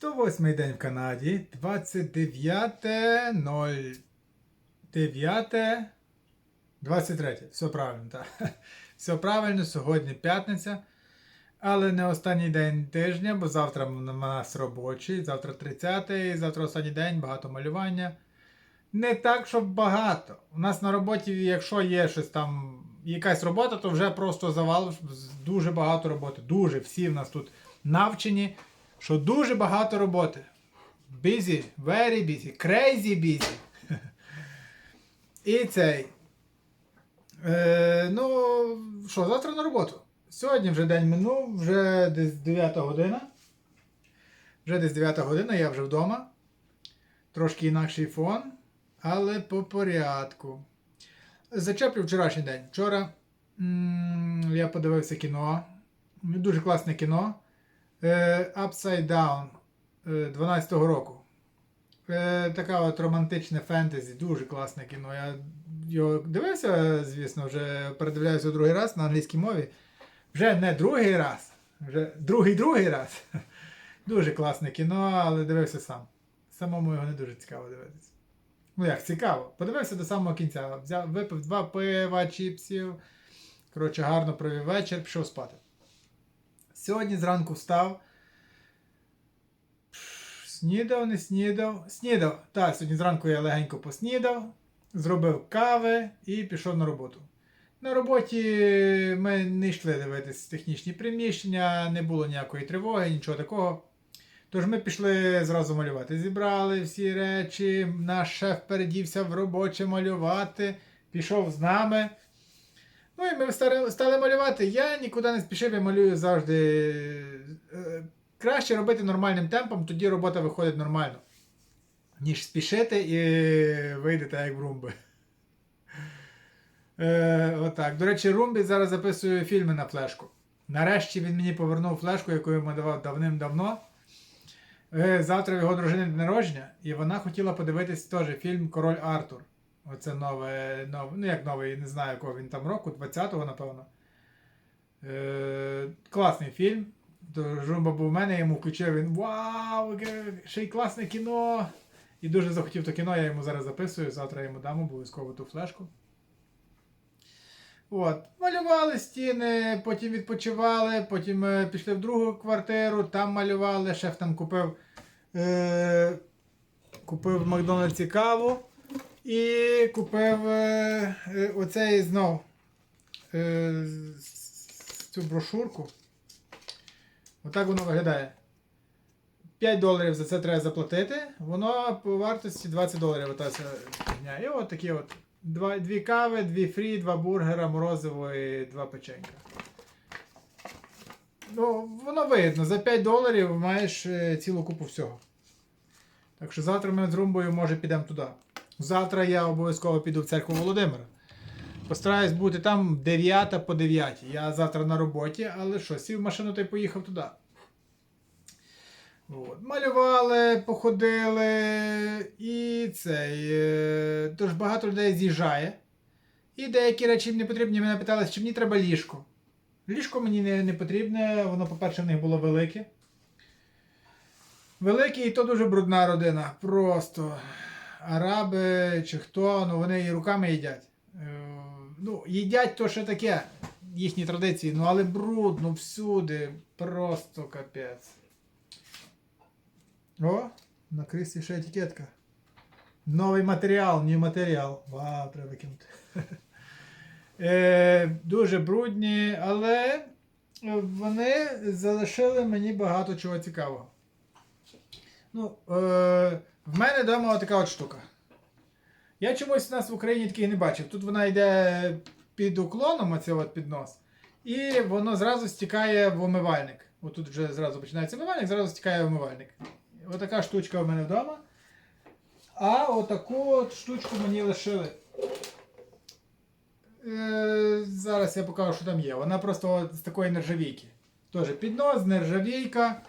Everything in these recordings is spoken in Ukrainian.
108 день в Канаді, 29.09. 23. Все правильно, так. Все правильно, сьогодні п'ятниця. Але не останній день тижня, бо завтра у нас робочий, завтра 30-й, завтра останній день, багато малювання. Не так, щоб багато. У нас на роботі, якщо є щось там, якась робота, то вже просто завал, дуже багато роботи. Дуже всі в нас тут навчені, що дуже багато роботи. Busy, very busy, crazy busy. І цей. Е, ну, що, завтра на роботу. Сьогодні вже день минув, вже десь 9 година. Вже десь 9 година, я вже вдома. Трошки інакший фон, але по порядку. Зачеплю вчорашній день. Вчора м- я подивився кіно. Дуже класне кіно. Е, Upside Down е, 12-го року. Е, така от романтичне фентезі, дуже класне кіно. Я його дивився, звісно, вже передивляюся другий раз на англійській мові. Вже не другий раз, вже другий-другий раз. Дуже класне кіно, але дивився сам. Самому його не дуже цікаво дивитися. Ну як, цікаво. Подивився до самого кінця. Взяв, випив два пива, чіпсів. Коротше, гарно провів вечір, пішов спати. Сьогодні зранку встав. Снідав, не снідав. Снідав. Так, сьогодні зранку я легенько поснідав, зробив кави і пішов на роботу. На роботі ми не йшли дивитись технічні приміщення, не було ніякої тривоги, нічого такого. Тож ми пішли зразу малювати. Зібрали всі речі, наш шеф передівся в робоче малювати, пішов з нами. Ну і ми стали, малювати. Я нікуди не спішив, я малюю завжди. Е, Краще робити нормальним темпом, тоді робота виходить нормально. Ніж спішити і вийде так, як в румби. Е, отак. До речі, Румбі зараз записує фільми на флешку. Нарешті він мені повернув флешку, яку йому давав давним-давно. Е, завтра його дружини день народження, і вона хотіла подивитись теж фільм Король Артур. Оце нове, нове, ну як новий, не знаю, якого він там року, 20-го, напевно. Е, класний фільм. Жумба був у мене, я йому включив, він вау, ще й класне кіно! І дуже захотів то кіно, я йому зараз записую, завтра я йому дам обов'язково ту флешку. От. Малювали стіни, потім відпочивали, потім е, пішли в другу квартиру, там малювали, шеф там купив, е, купив в Макдональдсі каву і купив е, е, оцей знов е, цю брошурку. Отак воно виглядає. 5 доларів за це треба заплатити, воно по вартості 20 доларів. Ота. І от такі от. Два, дві кави, дві фрі, два бургера, морозиво і два печенька. Ну, воно видно, за 5 доларів маєш цілу купу всього. Так що завтра ми з Румбою, може, підемо туди. Завтра я обов'язково піду в церкву Володимира. Постараюсь бути там 9 по 9. Я завтра на роботі, але що, сів в машину та й поїхав туди. От. Малювали, походили і цей. е, Тож багато людей з'їжджає. І деякі речі не потрібні. Мене питали, чи мені треба ліжко. Ліжко мені не, не потрібне, воно, по-перше, в них було велике. Велике і то дуже брудна родина. Просто араби чи хто, ну вони і руками їдять. Е, Ну, їдять то ще таке, їхні традиції, ну але брудно всюди. Просто капець. О, на крисі ще етикетка. Новий матеріал, ні матеріал. Вау, треба викинути. е, дуже брудні, але вони залишили мені багато чого цікавого. Ну, е, в мене вдома така от штука. Я чомусь нас в Україні таких не бачив. Тут вона йде під уклоном, оце от піднос, і воно зразу стікає в умивальник. Отут вже зразу починається умивальник, зразу стікає в умивальник. Отака штучка в мене вдома. А отаку от штучку мені лишили. Е, зараз я покажу, що там є. Вона просто з такої нержавійки. Теж піднос, нержавійка.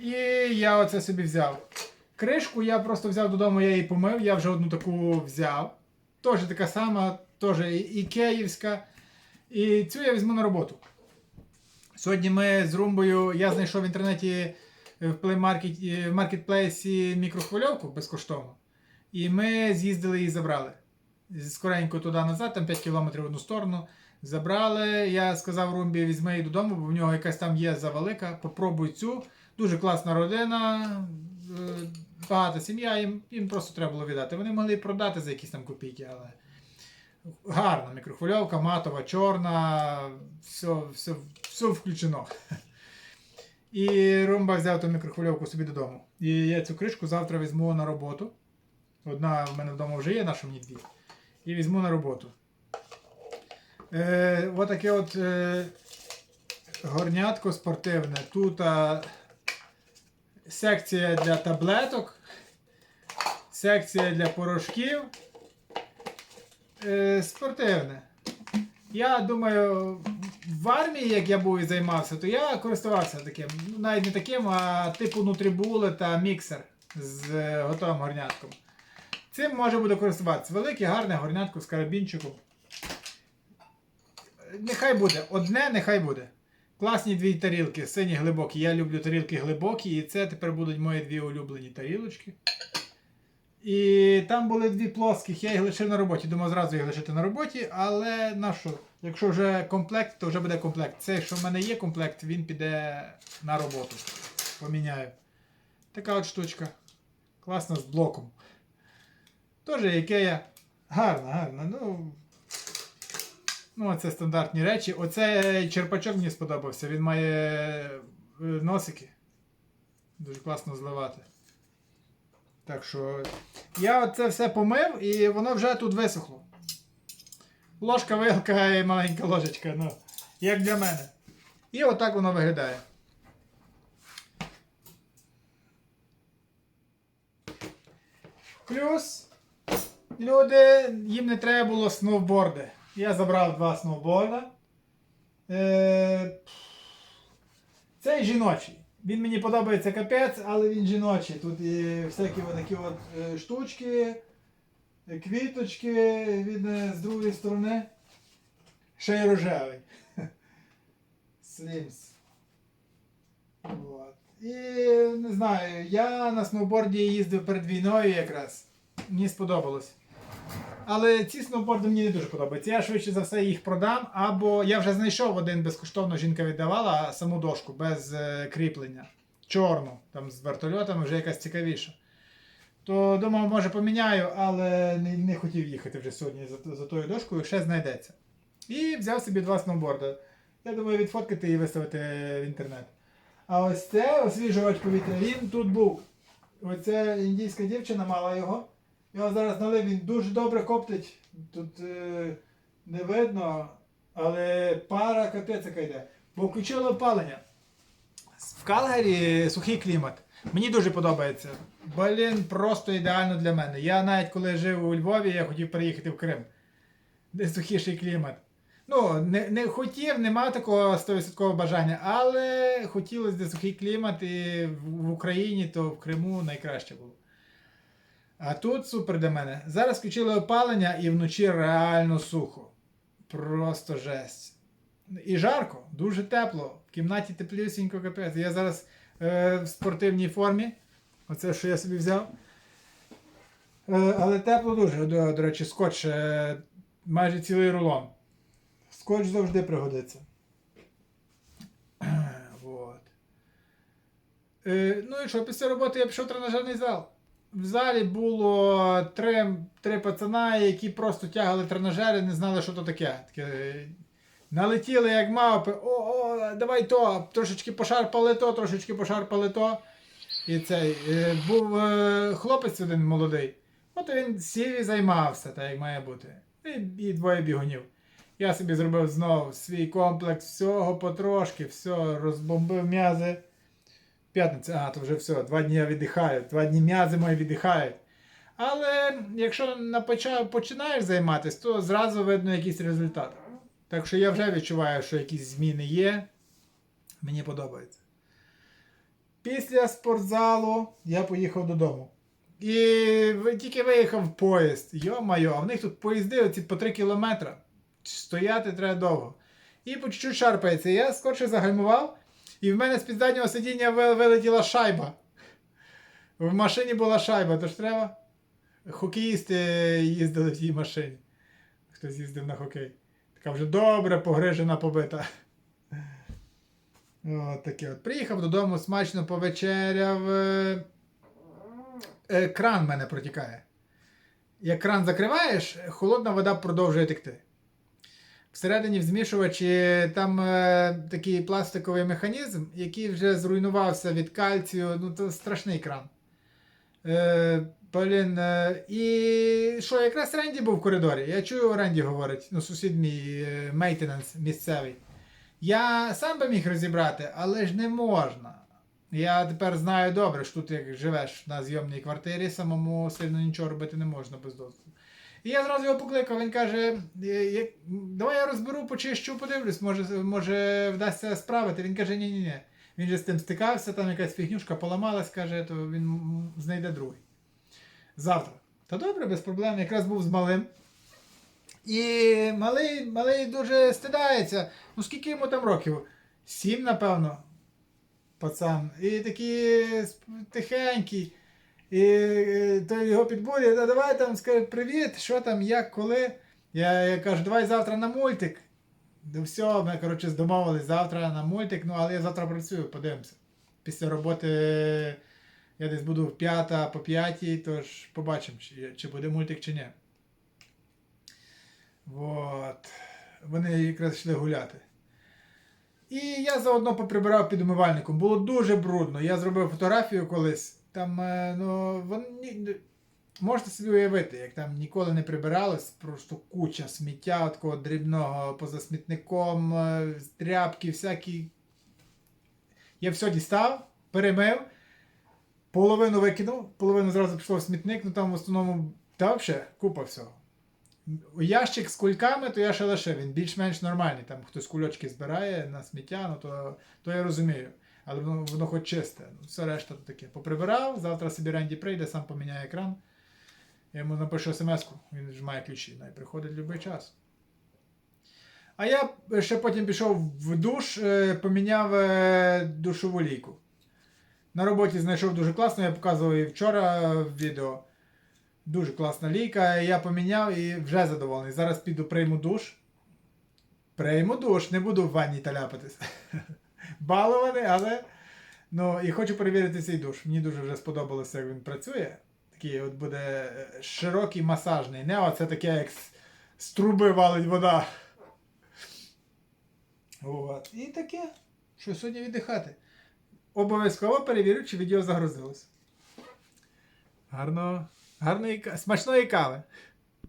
І я оце собі взяв. Кришку я просто взяв додому, я її помив, я вже одну таку взяв. Теж така сама, теж і- ікеївська. І цю я візьму на роботу. Сьогодні ми з Румбою, я знайшов в інтернеті в плеймаркеті маркетплейсі мікрохвильовку безкоштовно. І ми з'їздили і забрали. Скоренько туди назад, там 5 кілометрів в одну сторону. Забрали. Я сказав Румбі, візьми її додому, бо в нього якась там є завелика. Попробуй цю. Дуже класна родина, е, багата сім'я, їм, їм просто треба було віддати. Вони могли продати за якісь там копійки, але гарна мікрохвильовка, матова, чорна, все, все, все включено. І Румба взяв ту мікрохвильовку собі додому. І я цю кришку завтра візьму на роботу. Одна в мене вдома вже є, наша мені дві. І візьму на роботу. Е, отаке от е, горнятко спортивне. Тут секція для таблеток, секція для порошків. Е, спортивне. Я думаю, в армії, як я був і займався, то я користувався таким. Ну, навіть не таким, а типу нутрібули та міксер з е, готовим горнятком. Цим може буде користуватися. Велике, гарне горнятко з карабінчиком. Нехай буде. Одне, нехай буде. Класні дві тарілки, сині глибокі. Я люблю тарілки глибокі, і це тепер будуть мої дві улюблені тарілочки. І там були дві плоских, я їх лишив на роботі. Думав зразу їх лишити на роботі, але на що? Якщо вже комплект, то вже буде комплект. Це, що в мене є комплект, він піде на роботу. Поміняю. Така от штучка. Класна з блоком. Теж ікея. Гарна, гарна. Ну, ну, це стандартні речі. Оцей черпачок мені сподобався. Він має е, носики. Дуже класно зливати. Так що я це все помив і воно вже тут висохло. Ложка, вилка і маленька ложечка, ну, як для мене. І отак воно виглядає. Плюс люди, їм не треба було сноуборди. Я забрав два сноуборда. Е, цей жіночий. Він мені подобається капець, але він жіночий. Тут і всякі такі от е, штучки, е, квіточки, він з другої сторони. Ще й рожевий. Слімс. І не знаю, я на сноуборді їздив перед війною якраз. Мені сподобалось. Але ці сноуборди мені не дуже подобаються. Я швидше за все їх продам, або я вже знайшов один безкоштовно жінка віддавала саму дошку без е, кріплення. Чорну, там з вертольотами вже якась цікавіша. То думав, може поміняю, але не, не хотів їхати вже сьогодні за, за тою дошкою, ще знайдеться. І взяв собі два сноуборди. Я думаю, відфоткати і виставити в інтернет. А ось це освіжувач повітря, він тут був. Оця індійська дівчина мала його. Його зараз налив, він дуже добре коптить. Тут е, не видно, але пара капець йде. Бо включили опалення. В Калгарі сухий клімат. Мені дуже подобається. Блін, просто ідеально для мене. Я навіть коли жив у Львові, я хотів переїхати в Крим. Де сухіший клімат. Ну, не, не хотів, не мав такого 100% бажання, але хотілося де сухий клімат, і в Україні, то в Криму найкраще було. А тут супер для мене. Зараз включили опалення і вночі реально сухо. Просто жесть. І жарко, дуже тепло. В кімнаті теплюсінько капець. Я зараз е, в спортивній формі. Оце, що я собі взяв. Е, але тепло дуже, до, до речі, скотч е, майже цілий рулон. Скотч завжди пригодиться. Вот. Е, ну і що, після роботи я пішов в тренажерний зал. В залі було три, три пацана, які просто тягали тренажери, не знали, що то таке. таке е, налетіли як мавпи. О, о, давай то, трошечки пошарпали то, трошечки пошарпали то. І цей е, був е, хлопець один молодий. От він сів і займався, так як має бути. І, і двоє бігунів. Я собі зробив знову свій комплекс всього потрошки, все, розбомбив м'язи. П'ятниця, а, то вже все, два дні я віддихаю, два дні м'язи мої віддихають. Але якщо починаєш займатися, то зразу видно якийсь результат. Так що я вже відчуваю, що якісь зміни є. Мені подобається. Після спортзалу я поїхав додому. І тільки виїхав в поїзд. Йо-майо, а в них тут поїзди оці по 3 кілометри. Стояти треба довго. І по чуть-чуть шарпається. Я скорше загальмував. І в мене з-під заднього сидіння вилетіла шайба. В машині була шайба, тож треба. Хокеїсти їздили в тій машині. Хтось їздив на хокей. Така вже добре погрижена побита. От таке от. Приїхав додому, смачно повечеряв. Е, е, кран в мене протікає. Як кран закриваєш, холодна вода продовжує текти. Всередині в змішувачі там е, такий пластиковий механізм, який вже зруйнувався від кальцію. Ну, то страшний кран. Е, блін, е, і що, якраз Ренді був в коридорі. Я чую, Ренді говорить, ну, сусід мій е, мейтенанс місцевий. Я сам би міг розібрати, але ж не можна. Я тепер знаю добре, що тут як живеш на зйомній квартирі, самому сильно нічого робити не можна без дозволу. І я зразу його покликав, він каже: «Е, давай я розберу, почищу, подивлюсь, може, може вдасться справити. Він каже, ні-ні ні. Він же з тим стикався, там якась фігнюшка поламалась, каже, то він знайде другий. Завтра. Та добре, без проблем. Якраз був з малим. І малий, малий дуже стидається. Ну скільки йому там років? Сім, напевно. Пацан. І такий тихенький. І е, то його підбурює, та давай там скаже, привіт, що там, як, коли. Я, я кажу, давай завтра на мультик. Ну все, ми, коротше, домовились завтра на мультик, ну але я завтра працюю, подивимося. Після роботи я десь буду в п'ята по п'ятій, тож побачимо, чи, чи буде мультик, чи ні. Вот. Вони якраз йшли гуляти. І я заодно поприбирав під умивальником. Було дуже брудно. Я зробив фотографію колись. Там, е, ну, вони. Можете собі уявити, як там ніколи не прибиралось, просто куча сміття такого дрібного поза смітником, е, тряпки, всякі. Я все дістав, перемив, половину викинув, половину зразу пішло в смітник, ну там в основному та взагалі купа всього. Ящик з кульками, то я ще лишив, він більш-менш нормальний. Там хтось кульочки збирає на сміття, ну то, то я розумію. Але воно, воно хоч чисте. Ну, все решта то таке. Поприбирав, завтра собі Ренді прийде, сам поміняє екран. Я йому напишу смс-ку, він ж має ключі, най приходить в будь-який час. А я ще потім пішов в душ, е, поміняв е, душову лійку. На роботі знайшов дуже класно, я показував і вчора в відео. Дуже класна лійка. Я поміняв і вже задоволений. Зараз піду прийму душ. Прийму душ, не буду в ванні таляпатись. Балований, але. Ну, і хочу перевірити цей душ. Мені дуже вже сподобалося, як він працює. Такий от буде е, широкий масажний. Не оце таке, як з, з труби валить вода. От. І таке. Що сьогодні віддихати. Обов'язково перевірю, чи відео загрузилось. Гарно, гарної, смачної кави.